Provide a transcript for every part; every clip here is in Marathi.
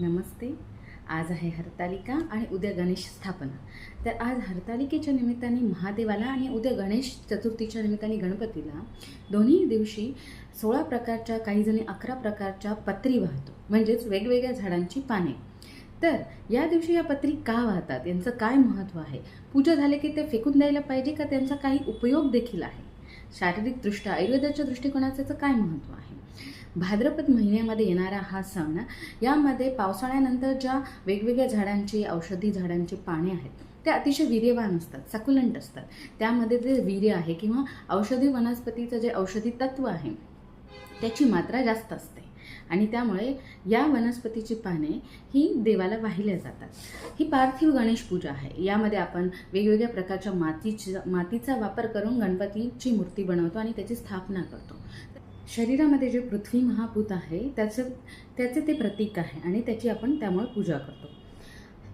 नमस्ते. आज आहे हरतालिका आणि उद्या गणेश स्थापना. तर आज हरतालिकेच्या निमित्ताने महादेवाला आणि उद्या गणेश चतुर्थीच्या निमित्ताने गणपतीला दोन्ही दिवशी सोळा प्रकारच्या काही जणी अकरा प्रकारच्या पत्री वाहतो. म्हणजेच वेगवेगळ्या झाडांची पाने. तर या दिवशी या पत्री का वाहतात? यांचं काय महत्त्व आहे? पूजा झाले की ते फेकून द्यायला पाहिजे का? त्यांचा काही उपयोग देखील आहे? शारीरिकदृष्ट्या आयुर्वेदाच्या दृष्टिकोनाचं काय महत्त्व आहे? भाद्रपद महिन्यामध्ये येणारा हा सण यामध्ये पावसाळ्यानंतर ज्या वेगवेगळ्या झाडांची औषधी झाडांची पाने आहेत ते अतिशय वीर्यवान असतात सकुलंट असतात. त्यामध्ये जे वीर्य आहे किंवा औषधी वनस्पतीचं जे औषधी तत्व आहे त्याची मात्रा जास्त असते. आणि त्यामुळे या वनस्पतीची पाने ही देवाला वाहिल्या जातात. ही पार्थिव गणेश पूजा आहे. यामध्ये आपण वेगवेगळ्या प्रकारच्या मातीची मातीचा वापर करून गणपतीची मूर्ती बनवतो आणि त्याची स्थापना करतो. शरीरामध्ये जे पृथ्वी महाभूत आहे त्याचं त्याचे ते प्रतीक आहे आणि त्याची आपण त्यामुळे पूजा करतो.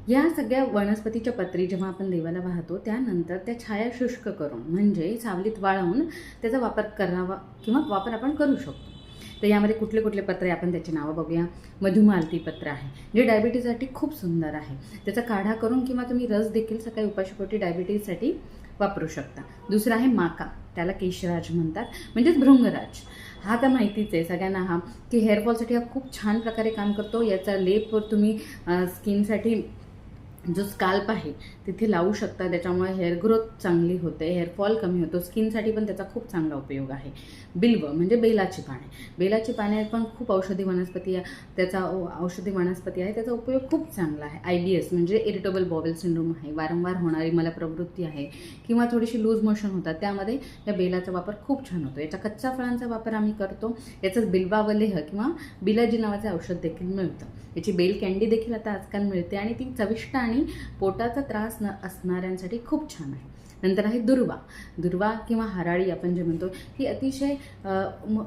या सगळ्या वनस्पतीच्या पत्री जेव्हा आपण देवाला वाहतो त्यानंतर त्या छाया शुष्क करून म्हणजे सावलीत वाळवून त्याचा वापर करावा किंवा वापर आपण करू शकतो. तर यामध्ये कुठले कुठले पत्रे आपण त्याची नावं बघूया. मधुमालती पत्र आहे जे डायबिटीजसाठी खूप सुंदर आहे. त्याचा काढा करून किंवा तुम्ही रस देखील सकाळी उपाशीपोटी डायबिटीजसाठी वापरू शकता. दुसरं आहे माका. त्याला केशराज म्हणतात म्हणजेच भृंगराज. हा तर माहितीच आहे सगळ्यांना हा. की हेअरफॉलसाठी हा खूप छान प्रकारे काम करतो. याचा लेप तुम्ही स्किनसाठी जो स्काल्प आहे तिथे लावू शकता. त्याच्यामुळे हेअर ग्रोथ चांगली होते हेअरफॉल कमी होतो. स्किनसाठी पण त्याचा खूप चांगला उपयोग आहे. बिल्व म्हणजे बेलाची पाने. बेलाची पाने पण खूप औषधी वनस्पती आहे. त्याचा औषधी वनस्पती आहे. त्याचा उपयोग खूप चांगला आहे. आय बी एस म्हणजे इरिटेबल बॉवेल सिंड्रोम आहे. वारंवार होणारी मला प्रवृत्ती आहे किंवा थोडीशी लूज मोशन होतात. त्यामध्ये या बेलाचा वापर खूप छान होतो. याच्या कच्च्या फळांचा वापर आम्ही करतो. याचंच बिल्वावलेह किंवा बिलाजी नावाचे औषध देखील मिळतं. याची बेल कॅन्डी देखील आता आजकाल मिळते आणि ती चविष्ट आणि पोटाचा त्रास असणं असणाऱ्यांसाठी खूप छान आहे. नंतर आहे दुर्वा. दुर्वा किंवा हराळी आपण जे म्हणतो ही अतिशय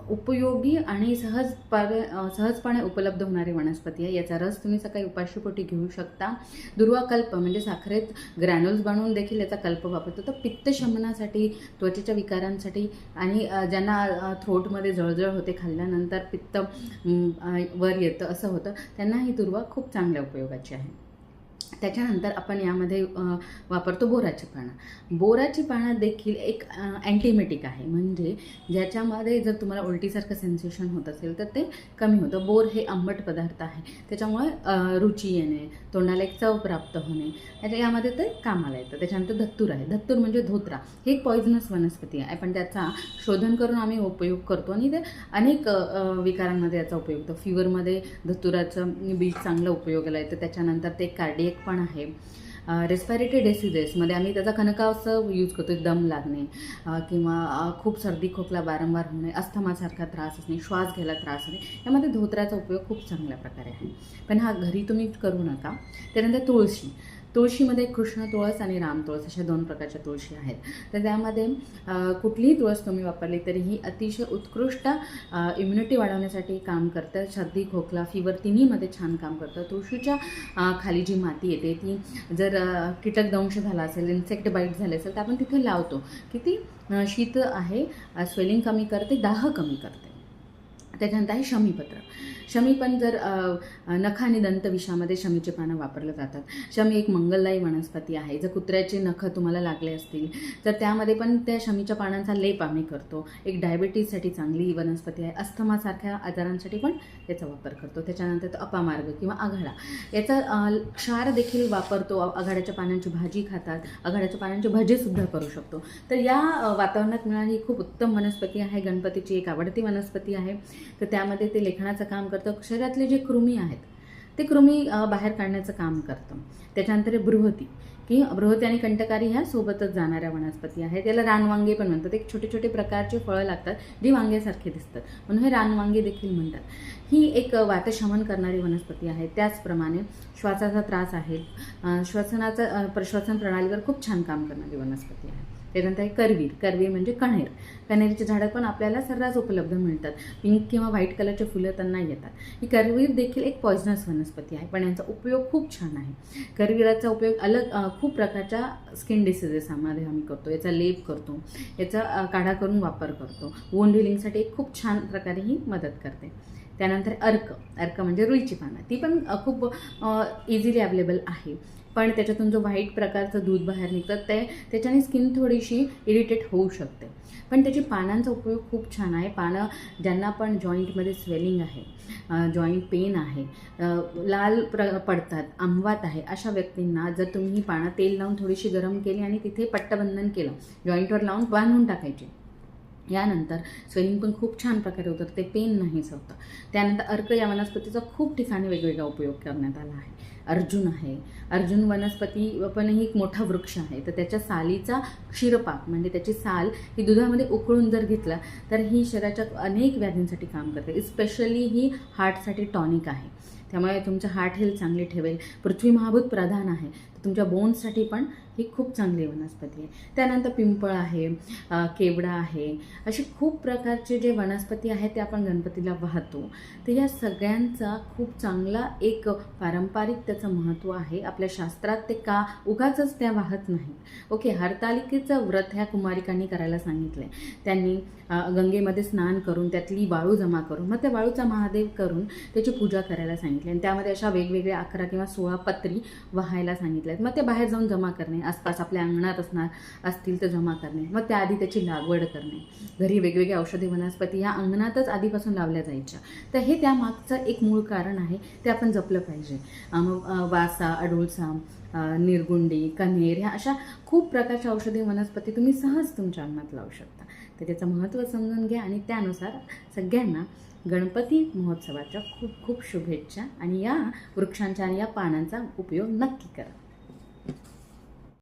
उपयोगी आणि सहजपणे सहजपणे उपलब्ध होणारी वनस्पती आहे. याचा रस तुम्ही सकाळी उपाशीपोटी घेऊ शकता. दुर्वा कल्प म्हणजे साखरेत ग्रॅन्युल्स बनवून देखील याचा कल्प वापरतो. तर पित्तशमनासाठी त्वचेच्या विकारांसाठी आणि ज्यांना थ्रोटमध्ये जळजळ होते खाल्ल्यानंतर पित्त वर येतं असं होतं त्यांना ही दुर्वा खूप चांगल्या उपयोगाची आहे. त्याच्यानंतर आपण यामध्ये वापरतो बोराची पानं. बोराची पानं देखील एक अँटीमेटिक आहे. म्हणजे ज्याच्यामध्ये जर तुम्हाला उलटीसारखं सेन्सेशन होत असेल तर ते कमी होतं. बोर हे आंबट पदार्थ आहे. त्याच्यामुळे रुची येणे तोंडाला एक चव प्राप्त होणे याच्या यामध्ये ते कामाला येतं. त्याच्यानंतर धत्तूर आहे. धत्तूर म्हणजे धोत्रा. हे एक पॉयझनस वनस्पती आहे. पण त्याचा शोधन करून आम्ही उपयोग करतो आणि ते अनेक विकारांमध्ये याचा उपयोग होतो. फिवरमध्ये धत्तुराचं बीज चांगलं उपयोगाला येतं. त्याच्यानंतर ते कार्डियक पण आहे. रेस्पायरेटरी डिसिजेसमध्ये आम्ही त्याचा कणकाचं यूज करतो दम लागणे किंवा खूप सर्दी खोकला वारंवार होणे अस्थमासारखा त्रास असणे श्वास घ्यायला त्रास होणे यामध्ये धोत्राचा उपयोग खूप चांगल्या प्रकारे आहे. पण हा घरी तुम्ही करू नका. त्यानंतर तुळशी. तुळशीमध्ये कृष्ण तुळस आणि राम तुळस अशा दोन प्रकारच्या तुळशी आहेत. तर त्यामध्ये कुठलीही तुळस तुम्ही वापरली तरी ही अतिशय उत्कृष्ट इम्युनिटी वाढवण्यासाठी काम करतं. सर्दी खोकला फिवर तिन्हीमध्ये छान काम करतं. तुळशीच्या खाली जी माती येते ती जर कीटकदंश कीटक दंश झाला असेल इन्सेक्ट बाईट झाले असेल तर आपण तिथे लावतो. की ती शीत आहे स्वेलिंग कमी करते दाह कमी करते. त्याच्यानंतर आहे शमीपत्र. शमी पण जर नख आणि दंतविषामध्ये शमीचे पानं वापरलं जातात. शमी एक मंगलदायी वनस्पती आहे. जर कुत्र्याचे नख तुम्हाला लागले असतील तर त्यामध्ये पण त्या शमीच्या पानांचा लेप आम्ही करतो. एक डायबिटीजसाठी चांगली वनस्पती आहे. अस्थमासारख्या आजारांसाठी पण त्याचा वापर करतो. त्याच्यानंतर तो अपामार्ग किंवा आघाडा. याचा क्षार देखील वापरतो. आघाड्याच्या पानांची भाजी खातात. आघाड्याच्या पानांची भजेसुद्धा करू शकतो. तर या वातावरणात मिळणारी खूप उत्तम वनस्पती आहे. गणपतीची एक आवडती वनस्पती आहे. तर त्यामध्ये ते लेखनाचं काम करतं. शरीरातले जे कृमी आहेत ते कृमी बाहेर काढण्याचं काम करतं. त्याच्यानंतर बृहती की बृहती आणि कंटकारी ह्या सोबतच जाणाऱ्या वनस्पती आहेत. याला रानवांगे पण म्हणतात. एक छोटे छोटे प्रकारचे फळं लागतात जी वांग्यासारखे दिसतात. म्हणून हे रानवांगे देखील म्हणतात. ही एक वातशमन करणारी वनस्पती आहे. त्याचप्रमाणे श्वासाचा त्रास आहे. श्वसनाचं श्वसनाचा प्रश्वसन प्रणालीवर खूप छान काम करणारी वनस्पती आहे. त्यानंतर आहे करवीर. करवीर म्हणजे कण्हेर कण्हेरीची झाडं पण आपल्याला सर्रास उपलब्ध मिळतात. पिंक किंवा व्हाईट कलरचे फुलं त्यांना येतात. ही करवीर देखील एक पॉयझनस वनस्पती आहे पण यांचा उपयोग खूप छान आहे. करवीराचा उपयोग अलग खूप प्रकारच्या स्किन डिसिजेसमध्ये आम्ही करतो. याचा लेप करतो. याचा काढा करून वापर करतो. वोन हिलिंगसाठी एक खूप छान प्रकारे ही मदत करते. त्यानंतर अर्क. अर्क म्हणजे रुईची पानं. ती पण खूप इझिली अवेलेबल आहे. पण त्याच्यातून जो व्हाईट प्रकारचं दूध बाहेर निघतं ते त्याच्याने स्किन थोडीशी इरिटेट होऊ शकते. पण त्याची पानांचा उपयोग खूप छान आहे. पानं ज्यांना पण जॉईंटमध्ये स्वेलिंग आहे जॉईंट पेन आहे लाल प्र पडतात आंबवात आहे अशा व्यक्तींना जर तुम्ही ही पानं तेल लावून थोडीशी गरम केली आणि तिथे पट्टबंधन केलं जॉईंटवर लावून बांधून टाकायचे यानंतर स्वेलिंग पण खूप छान प्रकारे होतं ते पेन नाहीच होतं त्यानंतर अर्क या वनस्पतीचा खूप ठिकाणी वेगवेगळा उपयोग करण्यात आला आहे. अर्जुन आहे. अर्जुन वनस्पती पण ही एक मोठा वृक्ष आहे. तर त्याच्या सालीचा क्षीरपाक म्हणजे त्याची साल ही दुधामध्ये उकळून जर घेतला तर ही शरीराच्या अनेक व्याधींसाठी काम करते. स्पेशली ही हार्टसाठी टॉनिक आहे. त्यामुळे तुमचं हार्ट हेल्थ चांगली ठेवेल. पृथ्वी महाभूत प्रधान आहे. तर तुमच्या बोन्ससाठी पण ही खूप चांगली वनस्पती आहे. त्यानंतर पिंपळ आहे केवडा आहे असे खूप प्रकारचे जे वनस्पती आहेत ते आपण गणपतीला वाहतो. तर या सगळ्यांचा खूप चांगला एक पारंपरिक त्याचं महत्त्व आहे. आपल्या शास्त्रात ते का उगाच त्या वाहत नाहीत. ओके हरतालिकेचं व्रत ह्या कुमारिकांनी करायला सांगितलं आहे त्यांनी गंगेमध्ये स्नान करून त्यातली वाळू जमा करून मग त्या वाळूचा महादेव करून त्याची पूजा करायला सांगितली. आणि त्यामध्ये अशा वेगवेगळ्या अकरा किंवा सोळा पत्री वाहायला सांगितल्या आहेत मग ते बाहेर जाऊन जमा करणे. आसपास आपल्या अंगणात असणार असतील तर जमा करणे. मग त्याआधी त्याची लागवड करणे. घरी वेगवेगळ्या औषधी वनस्पती ह्या अंगणातच आधीपासून लावल्या जायच्या. तर हे त्यामागचं एक मूळ कारण आहे ते आपण जपलं पाहिजे. मग वासा अडुळसा निरगुंडी निर्गुंडी कन्हेर ह्या अशा खूप प्रकारच्या औषधी वनस्पती तुम्ही सहज तुमच्या अंगणात लावू शकता. तर त्याचं महत्त्व समजून घ्या आणि त्यानुसार सगळ्यांना गणपती महोत्सवाच्या खूप खूप शुभेच्छा आणि या वृक्षांच्या आणि या पानांचा उपयोग नक्की करा.